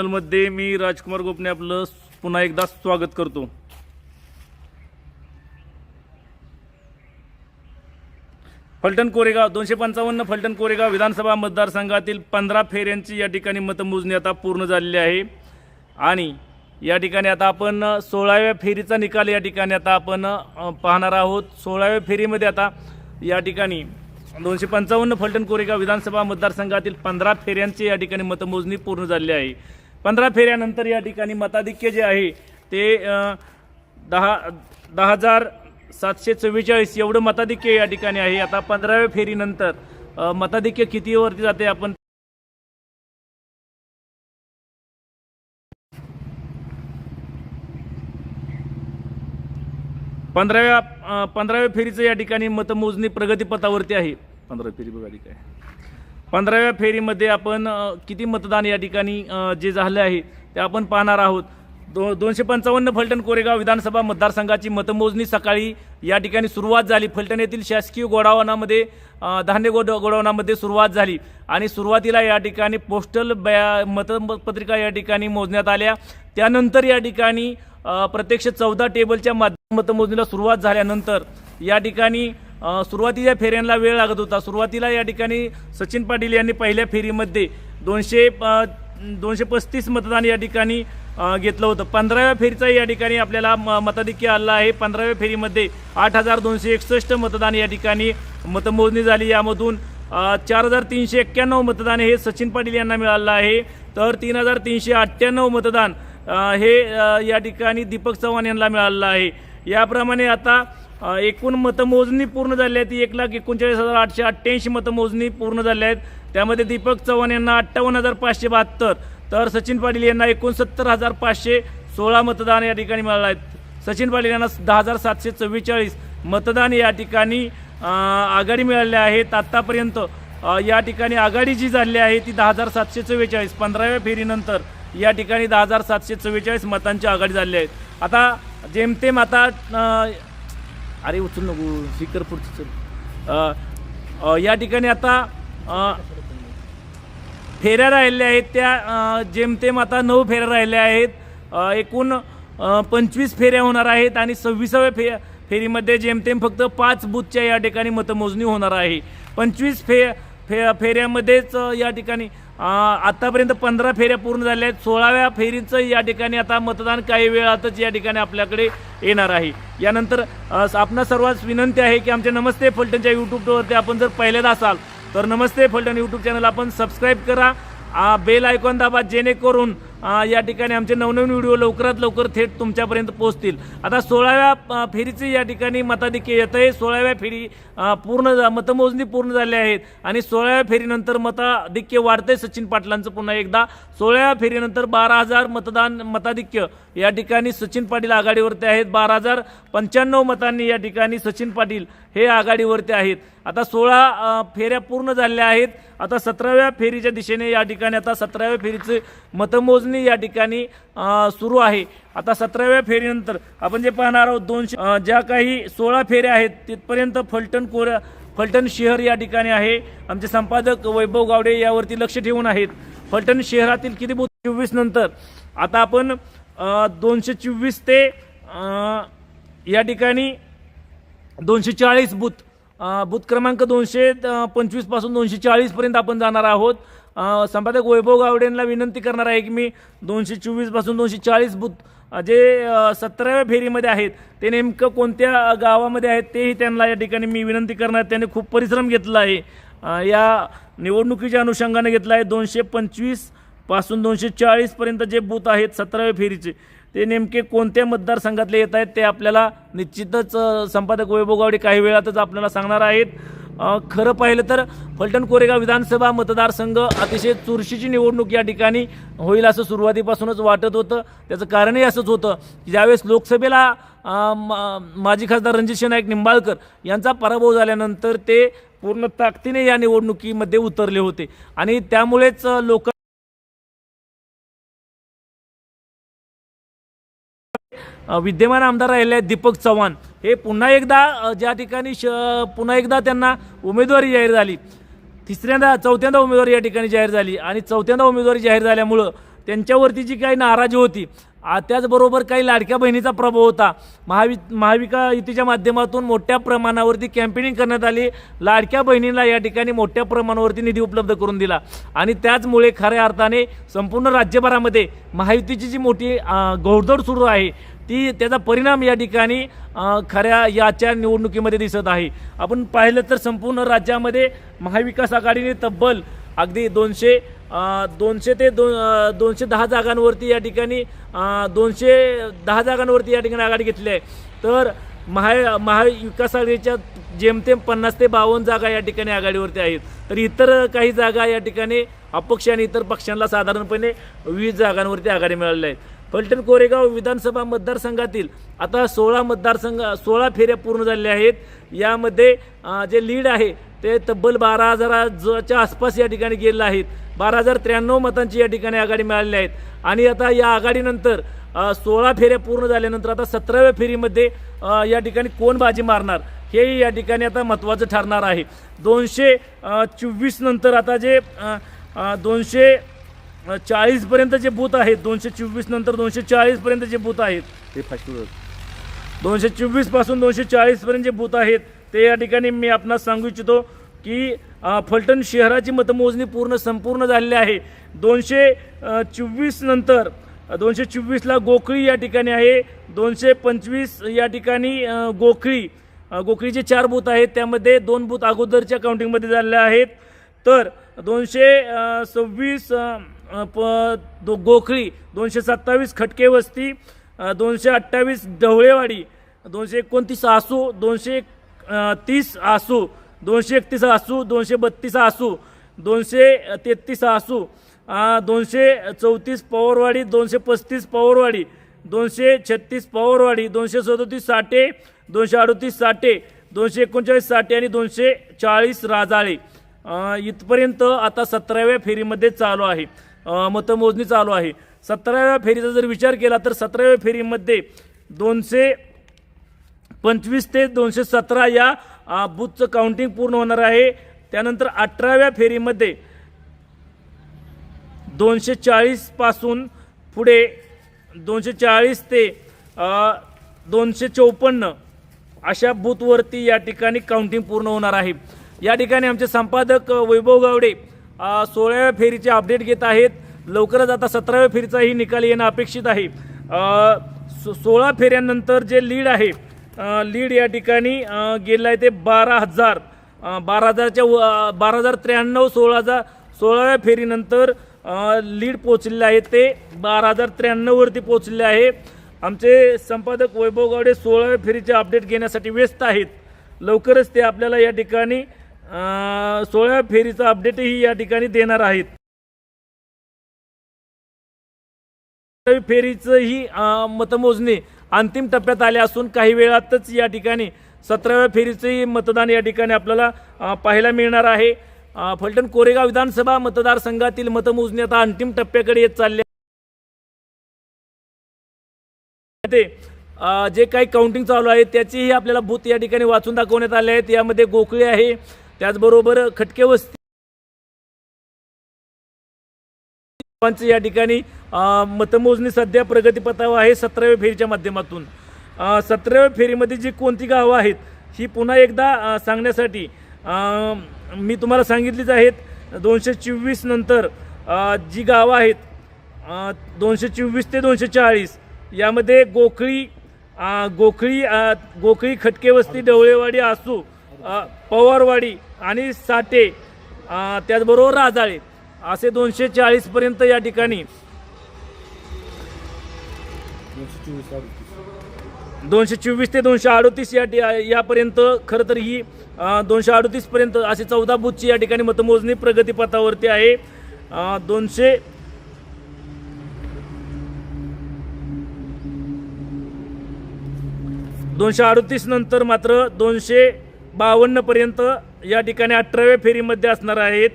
मध्ये मी राजकुमार गोपने आपलं पुन्हा एकदा स्वागत करतो. फलटण कोरेगाव दोनशे पंचावन्न फलटण कोरेगाव विधानसभा मतदारसंघातील पंधरा फेऱ्यांची या ठिकाणी मतमोजणी आता पूर्ण झालेली आहे. आणि या ठिकाणी आता आपण सोळाव्या फेरीचा निकाल या ठिकाणी आता आपण पाहणार आहोत. सोळाव्या फेरीमध्ये आता या ठिकाणी दोनशे पंचावन्न फलटण कोरेगाव विधानसभा मतदारसंघातील पंधरा फेऱ्यांची या ठिकाणी मतमोजणी पूर्ण झालेली आहे. पंधरा फेऱ्यानंतर या ठिकाणी मताधिक्य जे आहे ते दहा दहा हजार सातशे चव्वेचाळीस एवढं मताधिक्य या ठिकाणी आहे. आता पंधराव्या फेरीनंतर मताधिक्य कितीवरती जाते आपण पंधराव्या पंधराव्या फेरीचं या ठिकाणी मतमोजणी प्रगतीपथावरती आहे. पंधरा फेरी बघा ठीक काय पंधराव्या फेरीमध्ये आपण किती मतदान या ठिकाणी जे झालं आहे ते आपण पाहणार आहोत. दो दोनशे पंचावन्न फलटण कोरेगाव विधानसभा मतदारसंघाची मतमोजणी सकाळी या ठिकाणी सुरुवात झाली. फलटण येथील शासकीय गोडावनामध्ये धान्य गोड गोडावनामध्ये सुरुवात झाली आणि सुरुवातीला या ठिकाणी पोस्टल बॅ मतपत्रिका या ठिकाणी मोजण्यात आल्या. त्यानंतर या ठिकाणी प्रत्यक्ष चौदा टेबलच्या माध्यम मतमोजणीला सुरुवात झाल्यानंतर या ठिकाणी सुरुवातीच्या फेऱ्यांना वेळ लागत होता. सुरुवातीला या ठिकाणी सचिन पाटील यांनी पहिल्या फेरीमध्ये दोनशे दोनशे पस्तीस मतदान या ठिकाणी घेतलं होतं. पंधराव्या फेरीचा या ठिकाणी आपल्याला म- मताधिक्य आला आहे. पंधराव्या फेरीमध्ये आठ हजार दोनशे एकसष्ट मतदान या ठिकाणी मतमोजणी झाली. यामधून चार हजार तीनशे एक्क्याण्णव मतदान हे सचिन पाटील यांना मिळालं आहे. तर तीन हजार तीनशे अठ्ठ्याण्णव मतदान हे या ठिकाणी दीपक चव्हाण यांना मिळालेलं आहे. याप्रमाणे आता एकूण मतमोजणी पूर्ण झाली आहे. ती एक लाख एकोणचाळीस हजार आठशे अठ्ठ्याऐंशी मतमोजणी पूर्ण झाल्या आहेत. त्यामध्ये दीपक चव्हाण यांना अठ्ठावन्न हजार पाचशे बहात्तर तर सचिन पाटील यांना एकोणसत्तर हजार पाचशे सोळा मतदान या ठिकाणी मिळालं आहेत सचिन पाटील यांना दहा हजार सातशे चव्वेचाळीस मतदान या ठिकाणी आघाडी मिळाली आहेत आत्तापर्यंत या ठिकाणी आघाडी जी झाली आहे ती दहा हजार सातशे चव्वेचाळीस. पंधराव्या फेरीनंतर या ठिकाणी दहा हजार सातशे चव्वेचाळीस मतांची आघाडी झाली आहे. आता जेमतेम आता अरे उचल नको स्पीकर पुढचं चल या ठिकाणी आता फेऱ्या राहिल्या आहेत त्या जेमतेम आता नऊ फेऱ्या राहिल्या आहेत. एकूण पंचवीस फेऱ्या होणार आहेत आणि सव्वीसाव्या फे फेरीमध्ये जेमतेम फक्त पाच बूथच्या या ठिकाणी मतमोजणी होणार आहे. पंचवीस फे फे फेऱ्यामध्येच या ठिकाणी आत्तापर्यंत आतापर्यंत पंधरा फेऱ्या पूर्ण झाल्या आहेत. सोळाव्या फेरीचं या ठिकाणी आता मतदान काही वेळातच या ठिकाणी आपल्याकडे येणार आहे. यानंतर आपणा सर्वांस विनंती आहे की आमच्या नमस्ते फलटणच्या यूट्यूबवरती आपण जर पहिल्यांदा असाल तर नमस्ते फलटण यूट्यूब चॅनल आपण सबस्क्राईब करा. बेल आयकॉन दाबा जेणेकरून या ठिकाणी आमचे नवनवीन व्हिडिओ लवकरात लवकर थेट तुमच्यापर्यंत पोहोचतील. आता सोळाव्या फेरीचे या ठिकाणी मताधिक्य येत आहे. सोळाव्या फेरी पूर्ण झा- मतमोजणी पूर्ण झाल्या आहेत. आणि सोळाव्या फेरीनंतर मताधिक्य वाढतंय सचिन पाटलांचं पुन्हा एकदा. सोळाव्या फेरीनंतर बारा हजार मतदान मताधिक्य या ठिकाणी सचिन पाटील आघाडीवरती आहेत. बारा हजार पंच्याण्णव मतांनी या ठिकाणी सचिन पाटील हे आघाडीवरती आहेत. आता सोळा फेऱ्या पूर्ण झाल्या आहेत. आता सतराव्या फेरीच्या दिशेने या ठिकाणी आता सतराव्या फेरीचं मतमोजणी या ठिकाणी सुरू आहे. आता सतराव्या फेरीनंतर आपण जे पाहणार आहोत दोनशे ज्या काही सोळा फेऱ्या आहेत तिथपर्यंत फलटण कोर फलटण शहर या ठिकाणी आहे. आमचे संपादक वैभव गावडे यावरती लक्ष ठेवून आहेत. फलटण शहरातील किती बूथ? चोवीस नंतर. आता आपण दोनशे चोवीस ते या ठिकाणी दोनशे चाळीस बूथ बूथ क्रमांक दोनशे पंचवीसपासून पंचवीसपासून दोनशे चाळीस पर्यंत आपण जाणार आहोत. संपादक वैभव गावडेंना विनंती करणार आहे की मी दोनशे चोवीसपासून दोनशे चाळीस बूथ जे सतराव्या फेरीमध्ये आहेत ते नेमकं कोणत्या गावामध्ये आहेत तेही त्यांना या ठिकाणी मी विनंती करणार त्यांनी खूप परिश्रम घेतला आहे. या निवडणुकीच्या अनुषंगाने घेतला आहे. दोनशे पंचवीसपासून दोनशे चाळीसपर्यंत जे बूथ आहेत सतराव्या फेरीचे ते नेमके कोणत्या मतदारसंघातले येत आहेत ते आपल्याला निश्चितच संपादक वैभव गावडे काही वेळातच आपल्याला सांगणार आहेत. खरं पाहिलं तर फलटण कोरेगाव विधानसभा मतदारसंघ अतिशय चुरशीची निवडणूक या ठिकाणी होईल असं सुरुवातीपासूनच वाटत होतं. त्याचं कारणही असंच होतं की ज्यावेळेस लोकसभेला मा- माजी खासदार रणजित नाईक निंबाळकर यांचा पराभव झाल्यानंतर ते पूर्ण ताकदीने या निवडणुकीमध्ये उतरले होते. आणि त्यामुळेच लोक विद्यमान आमदार राहिले आहेत दीपक चव्हाण. हे पुन्हा एकदा ज्या ठिकाणी श पुन्हा एकदा त्यांना उमेदवारी जाहीर झाली. तिसऱ्यांदा चौथ्यांदा उमेदवारी या ठिकाणी जाहीर झाली आणि चौथ्यांदा उमेदवारी जाहीर झाल्यामुळं त्यांच्यावरती जी काही नाराजी होती त्याचबरोबर काही लाडक्या बहिणीचा प्रभाव होता. महावि महाविका युतीच्या माध्यमातून मोठ्या प्रमाणावरती कॅम्पेनिंग करण्यात आली. लाडक्या बहिणींना या ठिकाणी मोठ्या प्रमाणावरती निधी उपलब्ध करून दिला. आणि त्याचमुळे खऱ्या अर्थाने संपूर्ण राज्यभरामध्ये महायुतीची जी मोठी आ, घोडदौड सुरू आहे ती त्याचा परिणाम या ठिकाणी खऱ्या याच्या निवडणुकीमध्ये दिसत आहे. आपण पाहिलं तर संपूर्ण राज्यामध्ये महाविकास आघाडीने तब्बल अगदी दोनशे दोनशे ते दो दोनशे दहा जागांवरती या ठिकाणी दोनशे दहा जागांवरती या ठिकाणी आघाडी घेतली आहे. तर महा महाविकास आघाडीच्या जेमतेम पन्नास ते बावन्न जागा या ठिकाणी आघाडीवरती आहेत. तर इतर काही जागा या ठिकाणी अपक्ष आणि इतर पक्षांना साधारणपणे वीस जागांवरती आघाडी मिळालेल्या आहेत. फलटण कोरेगाव विधानसभा मतदारसंघातील आता सोळा मतदारसंघ सोळा फेऱ्या पूर्ण झालेल्या आहेत. यामध्ये जे लीड आहे ते तब्बल बारा हजाराच्या आसपास या ठिकाणी गेलेलं आहेत. बारा हजार त्र्याण्णव मतांची या ठिकाणी आघाडी मिळालेली आहेत आणि आता या आघाडीनंतर सोळा फेऱ्या पूर्ण झाल्यानंतर आता सतराव्या फेरीमध्ये या ठिकाणी कोण बाजी मारणार? हे या ठिकाणी आता महत्त्वाचं ठरणार आहे. दोनशे चोवीस नंतर आता जे दोनशे चाळीस पर्यंत जे बूथ आहेत दोनशे चोवीस नंतर दोनशे चाळीस पर्यंत जे बूथ आहेत ते फास्ट दोनशे चोवीसपासून दोनशे चाळीस पर्यंत जे बूथ आहेत ते या ठिकाणी मी आपणास सांगू इच्छितो की फलटण शहराची मतमोजणी पूर्ण संपूर्ण झालेली आहे. दोनशे चोवीस नंतर दोनशे चोवीसला गोखळी या ठिकाणी आहे. दोनशे पंचवीस या ठिकाणी गोखळी गोखळीचे चार बूथ आहेत. त्यामध्ये दोन बूथ अगोदरच्या काउंटिंगमध्ये झालेले आहेत. तर दोनशे सव्वीस प दो गोखळी दोनशे सत्तावीस खटके वस्ती दोनशे अठ्ठावीस ढवळेवाडी दोनशे एकोणतीस आसू दोनशे तीस आसू दोनशे एकतीस आसू दोनशे बत्तीस आसू दोनशे तेहतीस आसू दोनशे चौतीस पवारवाडी दोनशे पस्तीस पवारवाडी दोनशे छत्तीस पवारवाडी दोनशे सदोतीस साठे दोनशे अडोतीस साठे दोनशे एकोणचाळीस साठे आणि दोनशे चाळीस राजाळे. इथपर्यंत आता सतराव्या फेरीमध्ये चालू आहे. मतमोजणी चालू आहे. सतराव्या फेरीचा जर विचार केला तर सतराव्या फेरीमध्ये दोनशे पंचवीस ते दोनशे सतरा या बूथचं काउंटिंग पूर्ण होणार आहे. त्यानंतर अठराव्या फेरीमध्ये दोनशे चाळीसपासून पुढे दोनशे चाळीस ते दोनशे चौपन्न अशा बूथवरती या ठिकाणी काउंटिंग पूर्ण होणार आहे. या ठिकाणी आमचे संपादक वैभव गावडे सोळाव्या फेरीचे अपडेट घेत आहेत. लवकरच आता सतराव्या फेरीचाही निकाल येणं अपेक्षित आहे. सो- सोळा फेऱ्यांनंतर जे लीड आहे लीड या ठिकाणी गेलं आहे ते बारा हजार. बारा हजारच्या व- बारा हजार त्र्याण्णव सोळा हजार सोळाव्या फेरीनंतर लीड पोचलेले आहे ते. बारा हजार त्र्याण्णववरती पोचलेले आहे. आमचे संपादक वैभव गावडे सोळाव्या फेरीचे अपडेट घेण्यासाठी व्यस्त आहेत. लवकरच ते आपल्याला या ठिकाणी सोळाव्या फेरीचा अपडेटही या ठिकाणी देणार आहेत. सतरावी फेरीचं ही मतमोजणी अंतिम टप्प्यात आले असून काही वेळातच या ठिकाणी सतराव्या फेरीचंही मतदान या ठिकाणी आपल्याला पाहायला मिळणार आहे. फलटण कोरेगाव विधानसभा मतदारसंघातील मतमोजणी आता अंतिम टप्प्याकडे येत चालले ते जे काही काउंटिंग चालू आहे त्याचीही आपल्याला बूथ या ठिकाणी वाचून दाखवण्यात आले आहेत. यामध्ये गोखळे आहे त्याचबरोबर खटके वस्ती या ठिकाणी मतमोजणी सध्या प्रगतीपथावर आहे सतराव्या फेरीच्या माध्यमातून. सतराव्या फेरीमध्ये जी कोणती गावं आहेत ही पुन्हा एकदा सांगण्यासाठी मी तुम्हाला सांगितलीच आहेत दोनशे चोवीस नंतर जी गावं आहेत दोनशे चोवीस ते दोनशे चाळीस यामध्ये गोखळी गोखळी गोखळी खटकेवस्ती डवळेवाडी आसू पवारवाडी आणि साटे त्याचबरोबर राजाळे असे दोनशे चाळीसपर्यंत या ठिकाणी दोनशे चोवीस ते दोनशे अडोतीस या ठि- यापर्यंत खरं तर ही दोनशे अडतीसपर्यंत असे चौदा बुथची या ठिकाणी मतमोजणी प्रगतीपथावरती आहे. दोनशे दोनशे अडोतीस नंतर मात्र दोनशे बावन्नपर्यंत या ठिकाणी अठराव्या फेरीमध्ये असणार आहेत.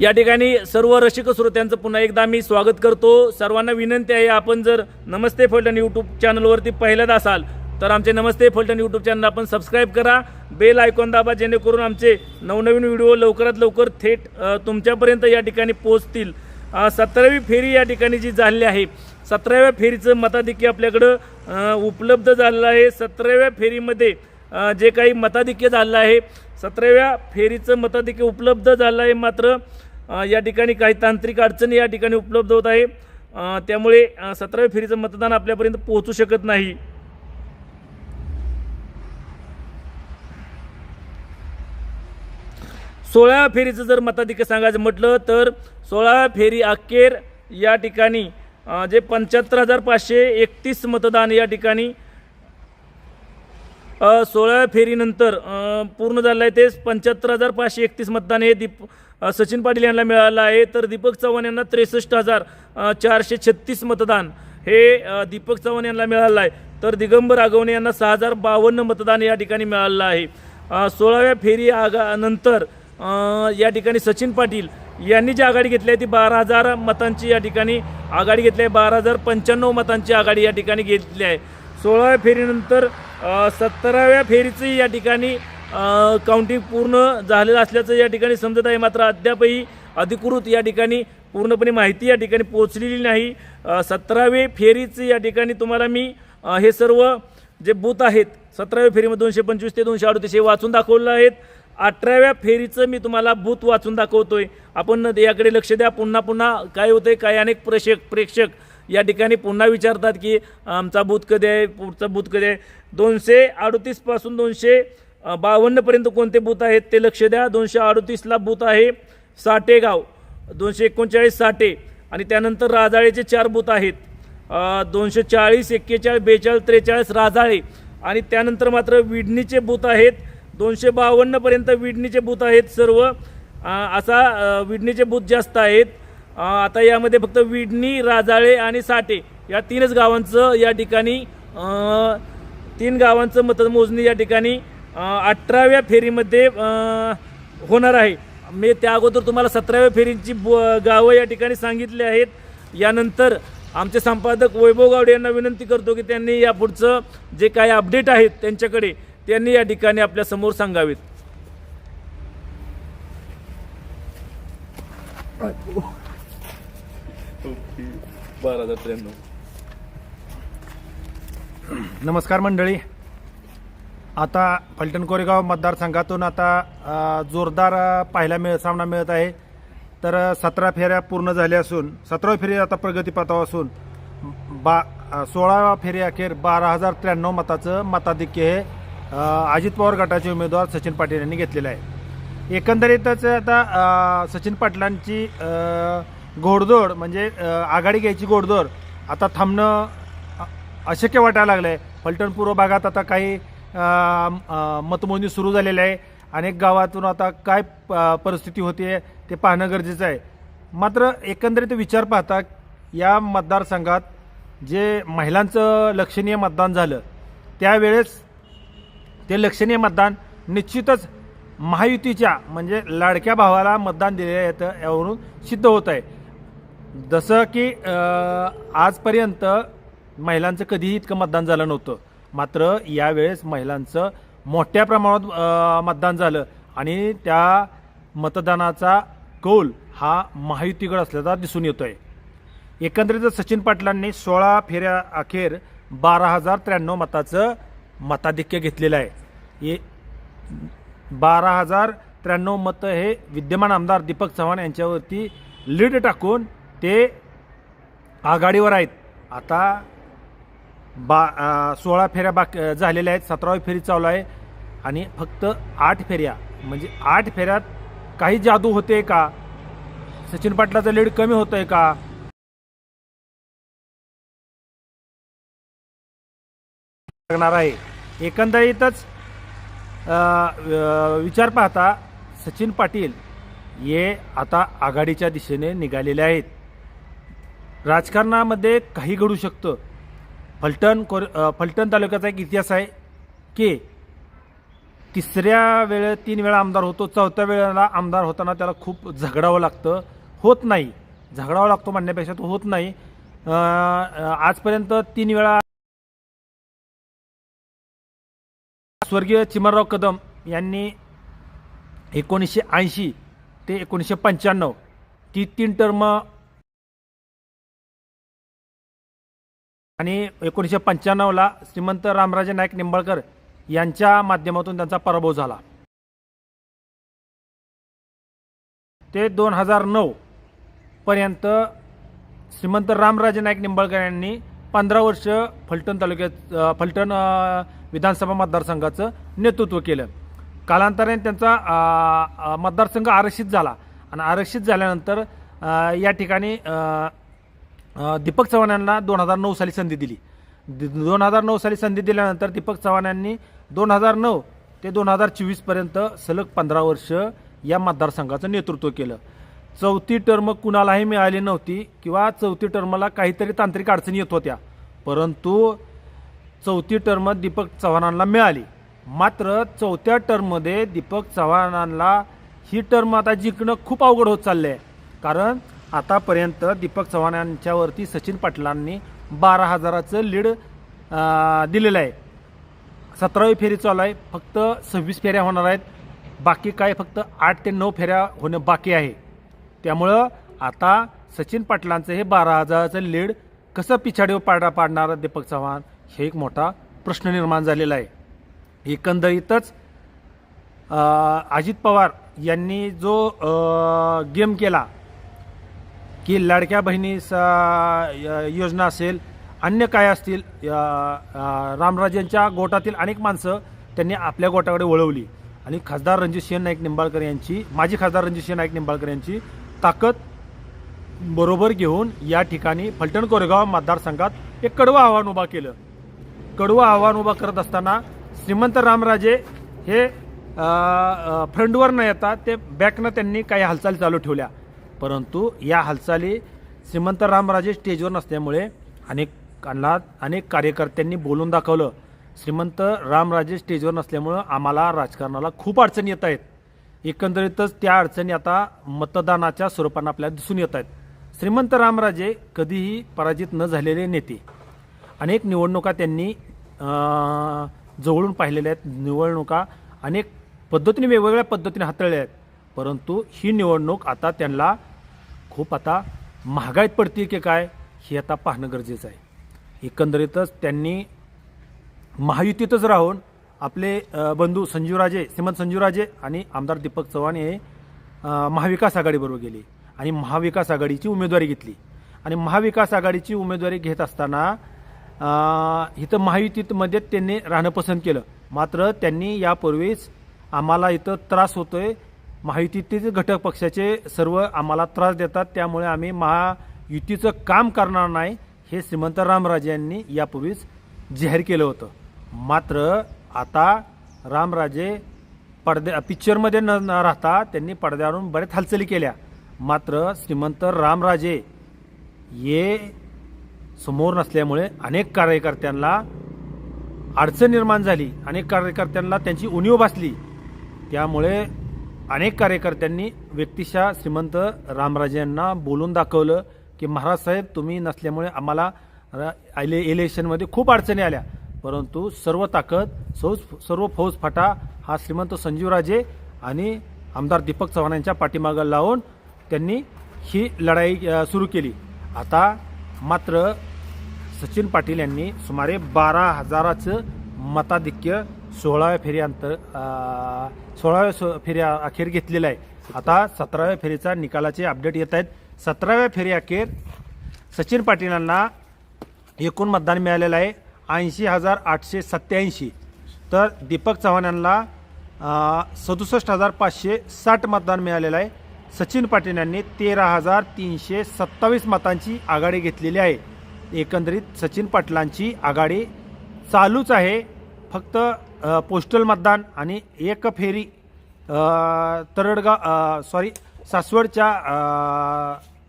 या ठिकाणी सर्व रसिक श्रोत्यांचं पुन्हा एकदा मी स्वागत करतो. सर्वांना विनंती आहे आपण जर नमस्ते फलटण यूट्यूब चॅनलवरती पहिल्यांदा असाल तर आमचे नमस्ते फलटण यूट्यूब चॅनल आपण सबस्क्राईब करा. बेल आयकॉन दाबा जेणेकरून आमचे नवनवीन व्हिडिओ लवकरात लवकर थेट तुमच्यापर्यंत या ठिकाणी पोहोचतील. सत्तरावी सतरावी फेरी या ठिकाणी जी झाली आहे सतराव्या फेरीचं मताधिक्य आपल्याकडं उपलब्ध झालेलं आहे. सतराव्या फेरीमध्ये जे काही मताधिक्य झालं आहे सतराव्या फेरीचं मताधिक्य उपलब्ध झालं आहे मात्र या ठिकाणी काही तांत्रिक अडचणी या ठिकाणी उपलब्ध होत आहे. त्यामुळे सतराव्या फेरीचं मतदान आपल्यापर्यंत पोहोचू शकत नाही. सोळाव्या फेरीचं जर मताधिक्य सांगायचं म्हटलं तर सोळाव्या फेरी अखेर या ठिकाणी जे पंच्याहत्तर हजार पाचशे एकतीस मतदान या ठिकाणी सोळाव्या फेरीनंतर पूर्ण झालं आहे ते पंच्याहत्तर हजार पाचशे एकतीस मतदान हे दीप सचिन पाटील यांना मिळालं आहे. तर दीपक चव्हाण यांना त्रेसष्ट हजार चारशे छत्तीस मतदान हे दीपक चव्हाण यांना मिळालं आहे. तर दिगंबर आगवणे यांना सहा हजार बावन्न मतदान या ठिकाणी मिळालं आहे. सोळाव्या फेरी आगा नंतर या ठिकाणी सचिन पाटील यांनी जी आघाडी घेतली आहे ती बारा हजार मतांची या ठिकाणी आघाडी घेतली आहे. बारा हजार पंच्याण्णव मतांची आघाडी या ठिकाणी घेतली आहे. सोळाव्या फेरीनंतर सत्तराव्या फेरीचंही या ठिकाणी काउंटिंग पूर्ण झालेलं असल्याचं या ठिकाणी समजत आहे. मात्र अद्यापही अधिकृत या ठिकाणी पूर्णपणे माहिती या ठिकाणी पोहोचलेली नाही. सतरावे फेरीचं या ठिकाणी तुम्हाला मी हे सर्व जे बूथ आहेत सतराव्या फेरीमध्ये दोनशे पंचवीस ते दोनशे अडतीस हे वाचून दाखवलं आहेत. अठराव्या फेरीचं मी तुम्हाला बूथ वाचून दाखवतोय. आपण याकडे लक्ष द्या. पुन्हा पुन्हा काय होतंय काय अनेक प्रेक्षक प्रेक्षक या ठिकाणी पुन्हा विचारतात की आमचा भूत कधी आहे? पुढचा भूत कधी आहे? दोनशे अडतीसपासून दोनशे बावन्नपर्यंत कोणते बूथ आहेत ते लक्ष द्या. दोनशे अडतीसला बूथ आहे साठेगाव. दोनशे एकोणचाळीस साठे. आणि त्यानंतर राजाळेचे चार बूथ आहेत. दोनशे चाळीस एक्केचाळीस बेचाळीस त्रेचाळीस राजाळे. आणि त्यानंतर मात्र विडणीचे बूथ आहेत. दोनशे बावन्नपर्यंत विडणीचे बूथ आहेत सर्व. असा विडणीचे बूथ जास्त आहेत. आता यामध्ये फक्त विडणी राजाळे आणि साठे या तीनच गावांचं या ठिकाणी तीन गावांचं मतमोजणी या ठिकाणी अठराव्या फेरीमध्ये होणार आहे. मी त्या अगोदर तुम्हाला सतराव्या फेरींची ब गावं या ठिकाणी सांगितली आहेत. यानंतर आमचे संपादक वैभव गावडे यांना विनंती करतो की त्यांनी यापुढचं जे काही अपडेट आहेत त्यांच्याकडे त्यांनी या ठिकाणी आपल्यासमोर सांगावेत. बारा हजार त्र्याण्णव. नमस्कार मंडळी. आता फलटण कोरेगाव मतदारसंघातून आता अ, जोरदार अ, पाहायला मिळ सामना मिळत आहे. तर सतरा फेऱ्या पूर्ण झाल्या असून सतरा फेरी आता प्रगतीपथावर असून बा सोळाव्या फेरी अखेर बारा हजार त्र्याण्णव मताचं मताधिक्य हे अजित पवार गटाचे उमेदवार सचिन पाटील यांनी घेतलेलं आहे. एकंदरीतच आता सचिन पाटलांची घोडदोड घोडदौड म्हणजे आघाडी घ्यायची घोडदौड आता थांबणं अशक्य वाटायला लागलं आहे फलटण पूर्व भागात आता काही मतमोजणी सुरू झालेली आहे अनेक गावातून आता काय प- परिस्थिती होते ते पाहणं गरजेचं आहे. मात्र एकंदरीत विचार पाहता या मतदारसंघात जे महिलांचं लक्षणीय मतदान झालं त्यावेळेस ते लक्षणीय मतदान निश्चितच महायुतीच्या म्हणजे लाडक्या भावाला मतदान दिलेलं येतं यावरून सिद्ध होत आहे. जसं की आजपर्यंत महिलांचं कधीही इतकं मतदान झालं नव्हतं. मात्र यावेळेस महिलांचं मोठ्या प्रमाणात मतदान झालं आणि त्या मतदानाचा कौल हा महायुतीकडे असल्याचा दिसून येतो आहे एकंदरीत सचिन पाटलांनी सोळा फेऱ्या अखेर बारा हजार त्र्याण्णव मताचं मताधिक्य घेतलेलं आहे. हे बारा हजार त्र्याण्णव मतं हे विद्यमान आमदार दीपक चव्हाण यांच्यावरती लीड टाकून ते आघाडीवर आहेत. आता बा सोळा फेऱ्या बाक झालेल्या आहेत. सतरावी फेरी चालू आहे. आणि फक्त आठ फेऱ्या म्हणजे आठ फेऱ्यात काही जादू होते का? सचिन पाटलाचं लीड कमी होतं आहे का? लागणार आहे. एकंदरीतच विचार पाहता सचिन पाटील हे आता आघाडीच्या दिशेने निघालेले आहेत. राजकारणामध्ये काही घडू शकतं. फलटण कोर फलटण तालुक्याचा एक इतिहास आहे की तिसऱ्या वेळे तीन वेळा आमदार होतो चौथ्या वेळेला आमदार होताना त्याला खूप झगडावं लागतं. होत नाही. झगडावं लागतो म्हणण्यापेक्षा तो होत नाही. आजपर्यंत तीन वेळा स्वर्गीय चिमनराव कदम यांनी एकोणीसशे ऐंशी ते एकोणीसशे पंच्याण्णव ती तीन टर्म आणि एकोणीसशे पंच्याण्णवला श्रीमंत रामराजे नाईक निंबाळकर यांच्या माध्यमातून त्यांचा पराभव झाला. ते दोन हजार नऊ पर्यंत श्रीमंत रामराजे नाईक निंबाळकर यांनी पंधरा वर्ष फलटण तालुक्यात फलटण विधानसभा मतदारसंघाचं नेतृत्व केलं. कालांतराने त्यांचा मतदारसंघ आरक्षित झाला. आणि आरक्षित झाल्यानंतर या ठिकाणी दीपक चव्हाण यांना दोन हजार नऊ साली संधी दिली. दोन हजार नऊ साली संधी दिल्यानंतर दीपक चव्हाण यांनी दोन हजार नऊ ते दोन हजार चोवीसपर्यंत सलग पंधरा वर्ष या मतदारसंघाचं नेतृत्व केलं. चौथी टर्म कुणालाही मिळाली नव्हती किंवा चौथी टर्मला काहीतरी तांत्रिक अडचणी येत होत्या. परंतु चौथी टर्म दीपक चव्हाणांना मिळाली. मात्र चौथ्या टर्ममध्ये दीपक चव्हाणांना ही टर्म आता जिंकणं खूप अवघड होत चाललं आहे कारण आतापर्यंत दीपक चव्हाण यांच्यावरती सचिन पाटलांनी बारा हजाराचं लीड दिलेलं आहे. सतरावी फेरी चालू आहे. फक्त सव्वीस फेऱ्या होणार आहेत. बाकी काय फक्त आठ ते नऊ फेऱ्या होणं बाकी आहे. त्यामुळं आता सचिन पाटलांचं हे बारा हजाराचं लीड कसं पिछाडीवर पाडा पाडणार दीपक चव्हाण हे एक मोठा प्रश्न निर्माण झालेला आहे. एकंदरीतच अजित पवार यांनी जो गेम केला की लाडक्या बहिणीस य- योजना असेल अन्य काय असतील रामराजेंच्या गोटातील अनेक माणसं त्यांनी आपल्या गोटाकडे वळवली. आणि खासदार रणजितसिंह नाईक निंबाळकर यांची माजी खासदार रणजितसिंह नाईक निंबाळकर यांची ताकद बरोबर घेऊन या ठिकाणी फलटण कोरेगाव मतदारसंघात एक कडवं आव्हान उभा केलं. कडवं आव्हान उभा करत असताना श्रीमंत रामराजे हे फ्रंटवर न येता ते बॅकनं त्यांनी काही हालचाली चालू ठेवल्या. परंतु या हालचाली श्रीमंत रामराजे स्टेजवर नसल्यामुळे अनेक अनेकांना अनेक कार्यकर्त्यांनी बोलून दाखवलं. श्रीमंत रामराजे स्टेजवर नसल्यामुळं आम्हाला राजकारणाला खूप अडचणी येत आहेत. एकंदरीतच त्या अडचणी आता मतदानाच्या स्वरूपानं आपल्याला दिसून येत आहेत. श्रीमंत रामराजे कधीही पराजित न झालेले नेते. अनेक निवडणुका त्यांनी जवळून पाहिलेल्या आहेत. निवडणुका अनेक पद्धतीने वेगवेगळ्या पद्धतीने हाताळल्या आहेत. परंतु ही निवडणूक आता त्यांना खूप आता महागाईत पडते की काय हे आता पाहणं गरजेचं आहे. एकंदरीतच त्यांनी महायुतीतच राहून आपले बंधू संजीवराजे श्रीमंत संजीवराजे आणि आमदार दीपक चव्हाण हे महाविकास आघाडीबरोबर गेले आणि महाविकास आघाडीची उमेदवारी घेतली. आणि महाविकास आघाडीची उमेदवारी घेत असताना इथं महायुतीमध्ये त्यांनी राहणं पसंत केलं. मात्र त्यांनी यापूर्वीच आम्हाला इथं त्रास होतोय. महायुतीतील घटक पक्षाचे सर्व आम्हाला त्रास देतात. त्यामुळे आम्ही महायुतीचं काम करणार नाही हे श्रीमंत रामराजे यांनी यापूर्वीच जाहीर केलं होतं. मात्र आता रामराजे पडद्या पिक्चरमध्ये न न राहता त्यांनी पडद्यावरून बऱ्याच हालचाली केल्या. मात्र श्रीमंत रामराजे हे समोर नसल्यामुळे अनेक कार्यकर्त्यांना अडचण निर्माण झाली. अनेक कार्यकर्त्यांना त्यांची उणीव भासली. त्यामुळे अनेक कार्यकर्त्यांनी व्यक्तिशः श्रीमंत रामराजे यांना बोलून दाखवलं की महाराज साहेब तुम्ही नसल्यामुळे आम्हाला इले इलेक्शनमध्ये खूप अडचणी आल्या. परंतु सर्व ताकद सौज सर्व फौज फाटा हा श्रीमंत संजीवराजे आणि आमदार दीपक चव्हाण यांच्या पाठीमागं लावून त्यांनी ही लढाई सुरू केली. आता मात्र सचिन पाटील यांनी सुमारे बारा हजाराचं मताधिक्य सोळाव्या फेरीअंतर अंतर सोळाव्या सो- फेऱ्या अखेर घेतलेला आहे. आता सतराव्या फेरीचा निकालाचे अपडेट येत आहेत. सतराव्या फेरी अखेर सचिन पाटील यांना एकूण मतदान मिळालेलं आहे. ऐंशी हजार आठशे सत्याऐंशी तर दीपक चव्हाण यांना सदुसष्ट हजार पाचशे साठ मतदान मिळालेलं आहे. सचिन पाटील यांनी तेरा हजार तीनशे सत्तावीस मतांची आघाडी घेतलेली आहे. एकंदरीत सचिन पाटलांची आघाडी चालूच आहे. फक्त पोस्टल मतदान आणि एक फेरी तरडगाव सॉरी सासवडच्या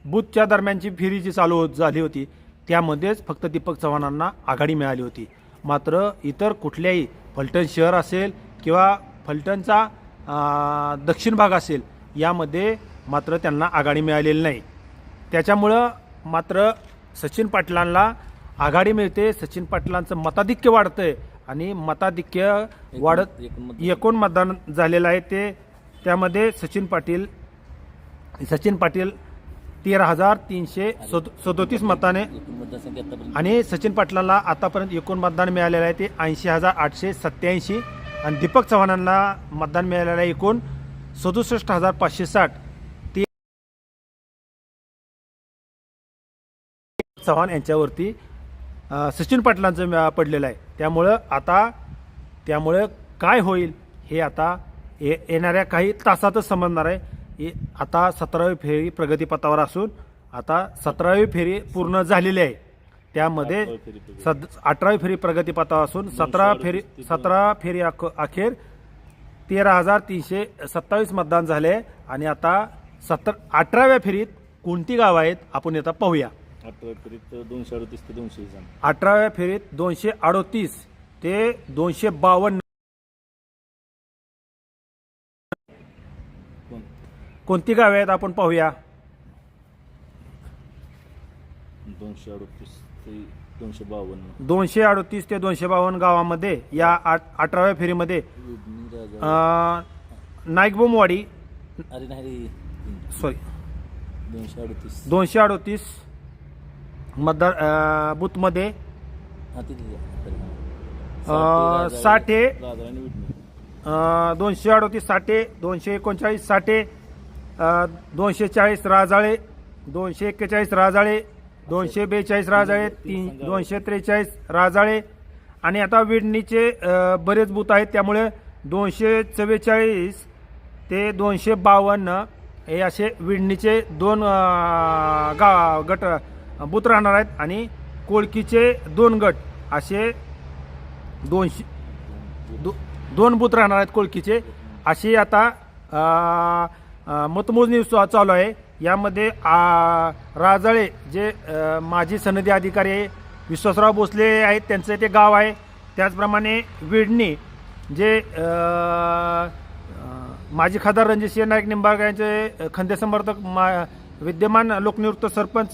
बूथच्या दरम्यानची फेरी जी चालू होत झाली होती. त्यामध्येच फक्त दीपक चव्हाणांना आघाडी मिळाली होती. मात्र इतर कुठल्याही फलटण शहर असेल किंवा फलटणचा दक्षिण भाग असेल यामध्ये मात्र त्यांना आघाडी मिळालेली नाही. त्याच्यामुळं मात्र सचिन पाटलांना आघाडी मिळते सचिन पाटलांचं मताधिक्य वाढतंय आणि मताधिक्य वाढत एकूण मतदान झालेलं आहे ते. त्यामध्ये सचिन पाटील सचिन पाटील तेरा हजार तीनशे सद सदोतीस मताने. आणि सचिन पाटलांना आतापर्यंत एकूण मतदान मिळालेलं आहे ते ऐंशी हजार आठशे सत्याऐंशी आणि दीपक चव्हाणांना मतदान मिळालेलं आहे एकूण सदुसष्ट हजार पाचशे साठ. ते चव्हाण यांच्यावरती सचिन पाटलांचं पडलेलं आहे. त्यामुळं आता त्यामुळं काय होईल हे आता ये येणाऱ्या काही तासातच समजणार आहे. हे आता सतरावी फेरी प्रगतीपथावर असून आता सतरावी फेरी पूर्ण झालेली आहे. त्यामध्ये अठरावी फेरी प्रगती. सद अठरावी फेरी प्रगतीपथावर असून सतरा फेरी सतरा फेरी अख- अखेर तेरा हजार तीनशे सत्तावीस मतदान झाले आणि आता सत्तर अठराव्या फेरीत कोणती गावं आहेत? आपण आता पाहूया. अठरा फेरीत दोनशे अडतीस ते दोनशे अठराव्या फेरीत दोनशे अडोतीस ते दोनशे बावन्न कोण कोणती गावे आहेत आपण पाहूया? दोनशे अडतीस ते दोनशे बावन्न. दोनशे अडोतीस ते दोनशे बावन्न गावामध्ये या आठ- अठराव्या फेरीमध्ये अं, नाईकबोमवाडी अरे नाही रे सॉरी. दोनशे अडतीस. दोनशे अडोतीस मतदार अं, बूथमध्ये हा तिथे जा. अरे अं. साठे, साठे राजा आणि विडणी अं, दोनशे अडोतीस साठे दोनशे एकोणचाळीस साठे दोनशे चाळीस राजाळे दोनशे एक्केचाळीस राजाळे दोनशे बेचाळीस राजाळे तीन दोनशे त्रेचाळीस राजाळे. आणि आता विडणीचे बरेच बूथ आहेत त्यामुळे दोनशे चव्वेचाळीस ते दोनशे बावन्न हे असे विडणीचे दोन गा गट बूथ राहणार आहेत. आणि कोळकीचे दोन गट असे दोनशे दो, दोन बूथ राहणार आहेत कोळकीचे. असे आता मतमोजणी चा- चालू आहे. यामध्ये राजळे राजाळे जे माजी सनदी अधिकारी आहे, विश्वासराव भोसले आहेत त्यांचं ते गाव आहे. त्याचप्रमाणे विडणी जे माजी खासदार रणजितसिंह नाईक निंबाळकर यांचे खंदे समर्थक मा विद्यमान लोकनिवृत्त सरपंच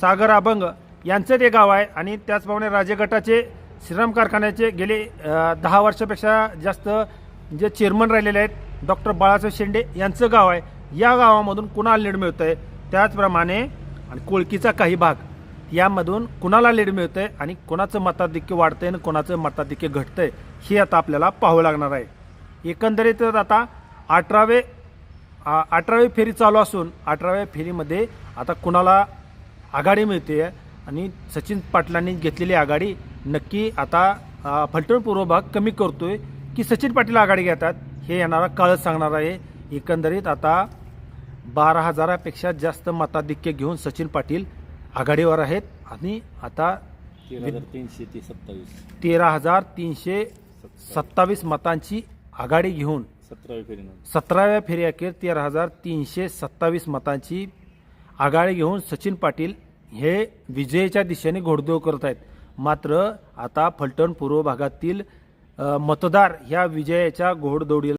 सागर अभंग यांचं ते गाव आहे. आणि त्याचप्रमाणे राज्यगटाचे श्रीराम कारखान्याचे गेले दहा वर्षापेक्षा जास्त जे चेअरमन राहिलेले आहेत डॉक्टर बाळासाहेब शेंडे यांचं गाव आहे. या गावामधून कुणाला लीड मिळतं आहे त्याचप्रमाणे आणि कोळकीचा काही भाग यामधून कुणाला लीड मिळतं आहे आणि कोणाचं मताधिक्य आहे आणि कोणाचं मताधिक्य आहे हे आता आपल्याला पाहावं लागणार आहे. एकंदरीतच आता अठरावे आ- अठरावी फेरी चालू असून अठराव्या फेरीमध्ये आता कुणाला आघाडी मिळते आणि सचिन पाटलांनी घेतलेली आघाडी नक्की आता फलटण पूर्व भाग कमी करतोय की सचिन पाटील आघाडी घेतात? हे येणारा काळच सांगणार आहे. एकंदरीत आता बारा हजारापेक्षा जास्त मताधिक्य घेऊन सचिन पाटील आघाडीवर आहेत आणि आता तीनशे ते सत्तावीस. तेरा हजार तीनशे सत्तावीस मतांची आघाडी घेऊन सतरावी फेरीनं. सतराव्या फेरीअखेर तेरा हजार तीनशे सत्तावीस मतांची आघाडी घेऊन सचिन पाटील हे विजयाच्या दिशेने घोडदौड करत आहेत. मात्र आता फलटण पूर्व भागातील मतदार ह्या विजयाच्या घोडदौडीला